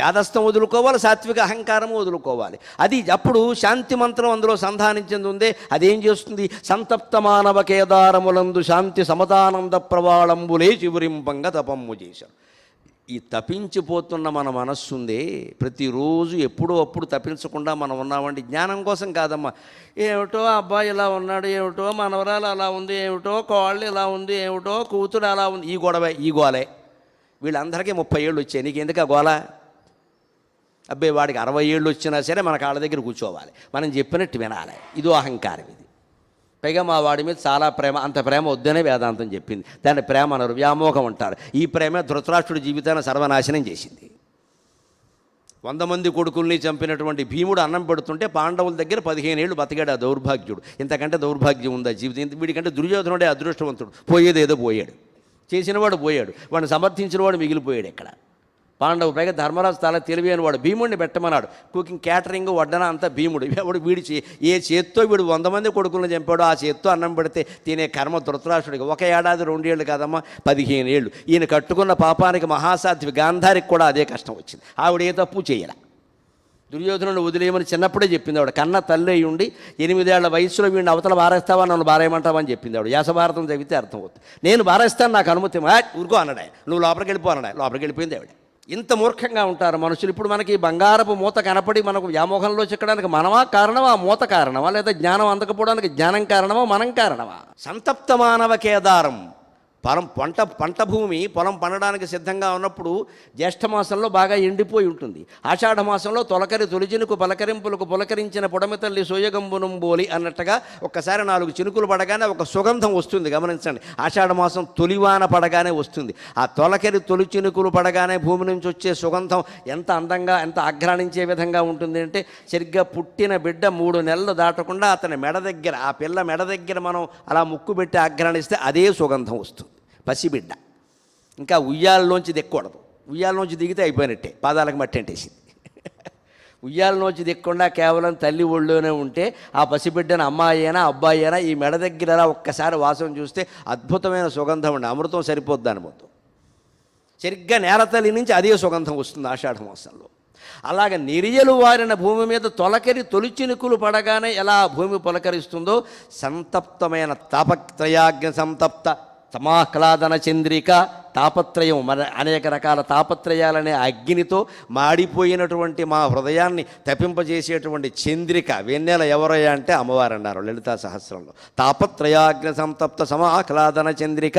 చేదస్థం వదులుకోవాలి సాత్విక అహంకారం వదులుకోవాలి. అది అప్పుడు శాంతి మంత్రం అందులో సంధానించింది ఉందే అదేం చేస్తుంది? సంతప్త మానవ కేదారములందు శాంతి సమతానంద ప్రవాళంబులే చివురింపంగా తపమ్ము చేశారు ఈ తప్పించిపోతున్న మన మనస్సు ఉందే ప్రతిరోజు ఎప్పుడో అప్పుడు తప్పించకుండా మనం ఉన్నామండి జ్ఞానం కోసం కాదమ్మా. ఏమిటో అబ్బాయి ఇలా ఉన్నాడు ఏమిటో మనవరాలు అలా ఉంది ఏమిటో కోళ్ళు ఇలా ఉంది ఏమిటో కూతురు అలా ఉంది. ఈ గొడవ ఈ గోలే. వీళ్ళందరికీ ముప్పై ఏళ్ళు వచ్చాయి. నీకు ఎందుకు ఆ గోల? అబ్బాయి వాడికి అరవై ఏళ్ళు వచ్చినా సరే మన కాళ్ళ దగ్గర కూర్చోవాలి. మనం చెప్పినట్టు వినాలి. ఇదో అహంకారం ఇది. పైగా మా వాడి మీద చాలా ప్రేమ అంత ప్రేమ వద్దనే వేదాంతం చెప్పింది. దాన్ని ప్రేమ అనరు వ్యామోహం అంటారు. ఈ ప్రేమ ధృతరాష్ట్రుడి జీవితాన్ని సర్వనాశనం చేసింది. వంద మంది కొడుకుల్ని చంపినటువంటి భీముడు అన్నం పెడుతుంటే పాండవుల దగ్గర పదిహేను ఏళ్ళు బతికాడు ఆ దౌర్భాగ్యుడు. ఇంతకంటే దౌర్భాగ్యం ఉందా జీవితం వీడికంటే దుర్యోధనుడే అదృష్టవంతుడు. పోయేదేదో పోయాడు. చేసినవాడు పోయాడు. వాడిని సమర్థించినవాడు మిగిలిపోయాడు ఇక్కడ పాండవు పైగా ధర్మరాజు చాలా తెలివి అని వాడు భీముడిని పెట్టమన్నాడు. కుకింగ్ క్యాటరింగ్ వడ్డన అంతా భీముడు. ఎవడు వీడి ఏ చేత్తో వీడు వంద మంది కొడుకులను చంపాడు ఆ చేత్తో అన్నం పెడితే తినే కర్మ ధృతరాష్ట్రుడికి. ఒక ఏడాది రెండేళ్ళు కాదమ్మా పదిహేను ఏళ్ళు. ఈయన కట్టుకున్న పాపానికి మహాసాధ్వి గాంధారికి కూడా అదే కష్టం వచ్చింది. ఆవిడ ఏ తప్పు చేయలే. దుర్యోధనుడు వదిలేయమని చిన్నప్పుడే చెప్పింది ఆవిడ. కన్న తల్లి అయి ఉండి ఎనిమిదేళ్ళ వయసులో వీడిని అవతల బారేస్తావా నన్ను బారేయమంటావని చెప్పింది ఆవిడ. యాసభారతం చదివితే అర్థమవుతుంది నేను బారేస్తాను నాకు అనుమతి ఊరుకో అన్నాడు నువ్వు లోపలికి వెళ్ళిపో అన్నాడు లోపలికి వెళ్ళిపోయింది ఆవిడ. ఇంత మూర్ఖంగా ఉంటారు మనుషులు. ఇప్పుడు మనకి బంగారపు మూత కనపడి మనకు వ్యామోహంలో చిక్కడానికి మనమా కారణమా? మూత కారణమా? లేదా జ్ఞానం అందకపోవడానికి జ్ఞానం కారణమా? మనం కారణమా? సంతప్త మానవ కేదారం. పొలం పంట పంట భూమి పొలం పండడానికి సిద్ధంగా ఉన్నప్పుడు జ్యేష్ఠ మాసంలో బాగా ఎండిపోయి ఉంటుంది. ఆషాఢ మాసంలో తొలకరి తొలిజినుకు పలకరింపులకు పులకరించిన పొడమి తల్లి సోయగంబునం బోలి అన్నట్టుగా ఒక్కసారి నాలుగు చినుకులు పడగానే ఒక సుగంధం వస్తుంది. గమనించండి. ఆషాఢ మాసం తొలివాన పడగానే వస్తుంది. ఆ తొలకరి తొలి చినుకులు పడగానే భూమి నుంచి వచ్చే సుగంధం ఎంత అందంగా ఎంత ఆఘ్రాణించే విధంగా ఉంటుంది అంటే సరిగ్గా పుట్టిన బిడ్డ మూడు నెలలు దాటకుండా అతని మెడ దగ్గర ఆ పిల్ల మెడ దగ్గర మనం అలా ముక్కు పెట్టి ఆఘ్రాణిస్తే అదే సుగంధం వస్తుంది. పసిబిడ్డ. ఇంకా ఉయ్యాలలోంచి దిక్కకూడదు ఉయ్యాలలోంచి దిగితే అయిపోయినట్టే. పాదాలకు మట్టి అంటేసింది. ఉయ్యాలలోంచి దిక్కకుండా కేవలం తల్లి ఒళ్ళోనే ఉంటే ఆ పసిబిడ్డను అమ్మాయి అయినా అబ్బాయి అయినా ఈ మెడ దగ్గర ఒక్కసారి వాసన చూస్తే అద్భుతమైన సుగంధం ఉండి. అమృతం సరిపోద్ది అనుభూతం సరిగ్గా నేలతల్లి నుంచి అదే సుగంధం వస్తుంది ఆషాఢ మాసంలో. అలాగ నిరియలు వారిన భూమి మీద తొలకరి తొలిచినుకులు పడగానే ఎలా భూమి పులకరిస్తుందో సంతప్తమైన తాపత్రయాజ్ఞ సంతప్త. తమాహ్లాదన చంద్రిక తాపత్రయం మన అనేక రకాల తాపత్రయాలనే అగ్నితో మాడిపోయినటువంటి మా హృదయాన్ని తప్పింపజేసేటువంటి చంద్రిక వెన్నెల ఎవరయ్యా అంటే అమ్మవారు అన్నారు లలితా సహస్రంలో. తాపత్రయాగ్ని సంతప్త సమాహ్లాదన చంద్రిక.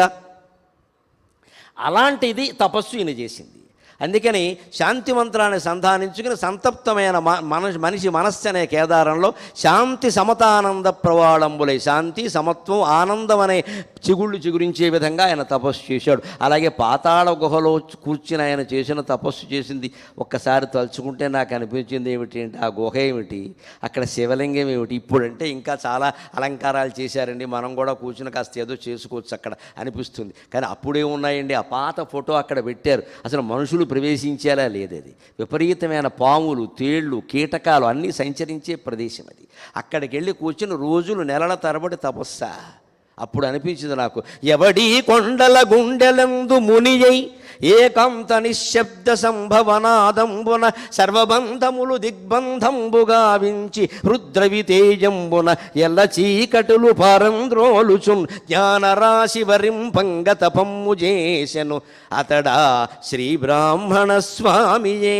అలాంటిది తపస్సు ఈయన చేసింది. అందుకని శాంతి మంత్రాన్ని సంధానించుకుని సంతప్తమైన మ- మనిషి మనస్సు అనే కేదారంలో శాంతి సమతానంద ప్రవాళంబులై శాంతి సమత్వం ఆనందం అనే చిగుళ్ళు చిగురించే విధంగా ఆయన తపస్సు చేశాడు. అలాగే పాతాళ గుహలో కూర్చుని ఆయన చేసిన తపస్సు చేసింది. ఒక్కసారి తలుచుకుంటే నాకు అనిపించింది ఏమిటి అంటే ఆ గుహ ఏమిటి? అక్కడ శివలింగం ఏమిటి? ఇప్పుడంటే ఇంకా చాలా అలంకారాలు చేశారండి. మనం కూడా కూర్చుని కాస్త ఏదో చేసుకోవచ్చు అక్కడ అనిపిస్తుంది. కానీ అప్పుడే ఉన్నాయండి ఆ పాత ఫోటో అక్కడ పెట్టారు. అసలు మనుషులు ప్రవేశించేలా లేదది. విపరీతమైన పాములు తేళ్ళు కీటకాలు అన్నీ సంచరించే ప్రదేశం అది. అక్కడికి వెళ్ళి కూర్చుని రోజులు నెలల తరబడి తపస్సా. అప్పుడు అనిపించింది నాకు. ఎవడీ కొండల గుండెలందు మునియై ఏకాంత నిశ్శబ్ద సంభవనాదంబున సర్వబంధములు దిగ్బంధంబుగా వించి రుద్రవితేజంబున ఎల్ల చీకటులు పరంద్రోలుచున్ జ్ఞానరాశి వరింపంగ తపమ్ము చేసెను. అతడా శ్రీ బ్రాహ్మణ స్వామియే.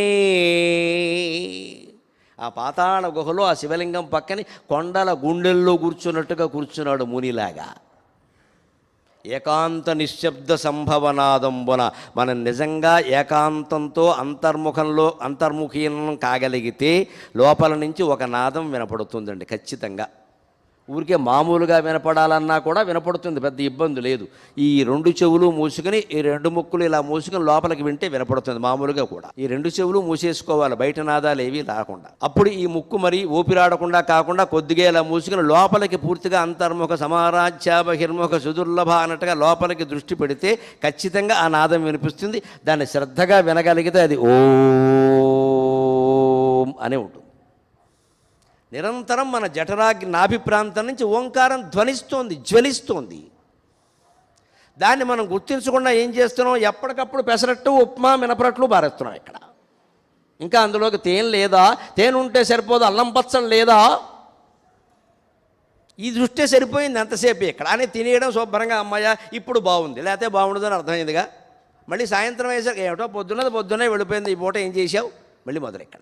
ఆ పాతాళ గుహలో ఆ శివలింగం పక్కని కొండల గుండెల్లో కూర్చున్నట్టుగా కూర్చున్నాడు మునిలాగా. ఏకాంత నిశ్శబ్ద సంభవనాదంబున మనం నిజంగా ఏకాంతంతో అంతర్ముఖంలో అంతర్ముఖీనం కాగలిగితే లోపల నుంచి ఒక నాదం వినపడుతుందండి ఖచ్చితంగా. ఊరికే మామూలుగా వినపడాలన్నా కూడా వినపడుతుంది పెద్ద ఇబ్బంది లేదు. ఈ రెండు చెవులు మూసుకుని ఈ రెండు ముక్కులు ఇలా మూసుకుని లోపలికి వింటే వినపడుతుంది మామూలుగా కూడా. ఈ రెండు చెవులు మూసేసుకోవాలి బయట నాదాలు ఏవి రాకుండా. అప్పుడు ఈ ముక్కు మరి ఊపిరాడకుండా కాకుండా కొద్దిగా ఇలా మూసుకుని లోపలికి పూర్తిగా అంతర్ముఖ సమారాధ్య బహిర్ముఖ సుదుర్లభ అన్నట్టుగా లోపలికి దృష్టి పెడితే ఖచ్చితంగా ఆ నాదం వినిపిస్తుంది. దాన్ని శ్రద్ధగా వినగలిగితే అది ఓం అనే ఉంటుంది. నిరంతరం మన జఠరాగ్ని నాభి ప్రాంతం నుంచి ఓంకారం ధ్వనిస్తోంది జ్వలిస్తోంది. దాన్ని మనం గుర్తించకుండా ఏం చేస్తున్నాం? ఎప్పటికప్పుడు పెసరట్టు ఉప్మా మినపరట్లు బారేస్తున్నాం ఇక్కడ. ఇంకా అందులోకి తేనె లేదా? తేనె ఉంటే సరిపోదు అల్లం పచ్చడి లేదా? ఈ దృష్టే సరిపోయింది ఎంతసేపు ఇక్కడ. అని తినేయడం శుభ్రంగా అమ్మాయ ఇప్పుడు బాగుంది. లేకపోతే బాగుండదని అర్థమైందిగా. మళ్ళీ సాయంత్రం అయ్యేసరికి ఏమిటో పొద్దున్నది పొద్దున్నే వెళ్ళిపోయింది. ఈ పూట ఏం చేసావు మళ్ళీ మొదలు ఇక్కడ.